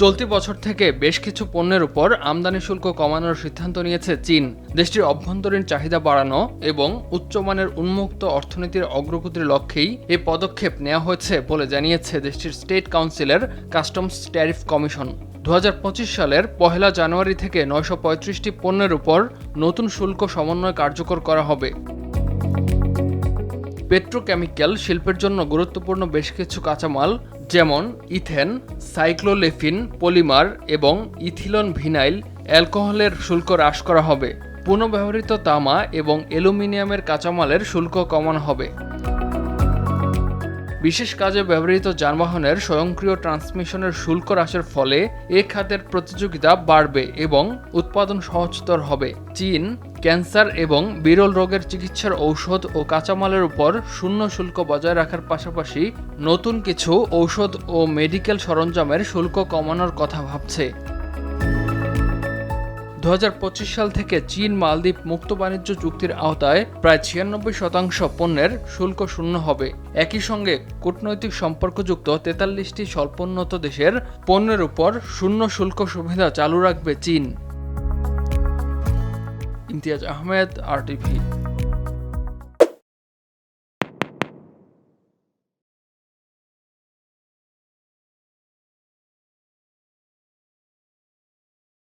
চলতি বছর থেকে বেশ কিছু পণ্যের উপর আমদানি শুল্ক কমানোর সিদ্ধান্ত নিয়েছে চীন। দেশটির অভ্যন্তরীণ চাহিদা বাড়ানো এবং উচ্চমানের উন্মুক্ত অর্থনীতির অগ্রগতির লক্ষ্যেই এই পদক্ষেপ নেওয়া হয়েছে বলে জানিয়েছে দেশটির স্টেট কাউন্সিলের কাস্টমস ট্যারিফ কমিশন। দু হাজার পঁচিশ সালের পহেলা জানুয়ারি থেকে নয়শো পঁয়ত্রিশটি পণ্যের উপর নতুন শুল্ক সমন্বয় কার্যকর করা হবে। পেট্রোকেমিক্যাল শিল্পের জন্য গুরুত্বপূর্ণ বেশ কিছু কাঁচামাল যেমন ইথেন, সাইক্লোলেফিন, পলিমার এবং ইথিলন ভিনাইল অ্যালকোহলের শুল্ক হ্রাস করা হবে। পুনঃব্যবহৃত তামা এবং অ্যালুমিনিয়ামের কাঁচামালের শুল্ক কমানো হবে। বিশেষ কাজে ব্যবহৃত যানবাহনের স্বয়ংক্রিয় ট্রান্সমিশনের শুল্ক হ্রাসের ফলে এ খাতের প্রতিযোগিতা বাড়বে এবং উৎপাদন সহজতর হবে। চীন, ক্যান্সার এবং বিরল রোগের চিকিৎসার ঔষধ ও কাঁচামালের উপর শূন্য শুল্ক বজায় রাখার পাশাপাশি নতুন কিছু ঔষধ ও মেডিকেল সরঞ্জামের শুল্ক কমানোর কথা ভাবছে। দু হাজার পঁচিশ সাল থেকে চীন মালদ্বীপ মুক্ত বাণিজ্য চুক্তির আওতায় প্রায় ছিয়ানব্বই শতাংশ পণ্যের শুল্ক শূন্য হবে। একই সঙ্গে কূটনৈতিক সম্পর্কযুক্ত তেতাল্লিশটি স্বল্পোন্নত দেশের পণ্যের উপর শূন্য শুল্ক সুবিধা চালু রাখবে চীন। ইমতিয়াজ আহমেদ আর টিভি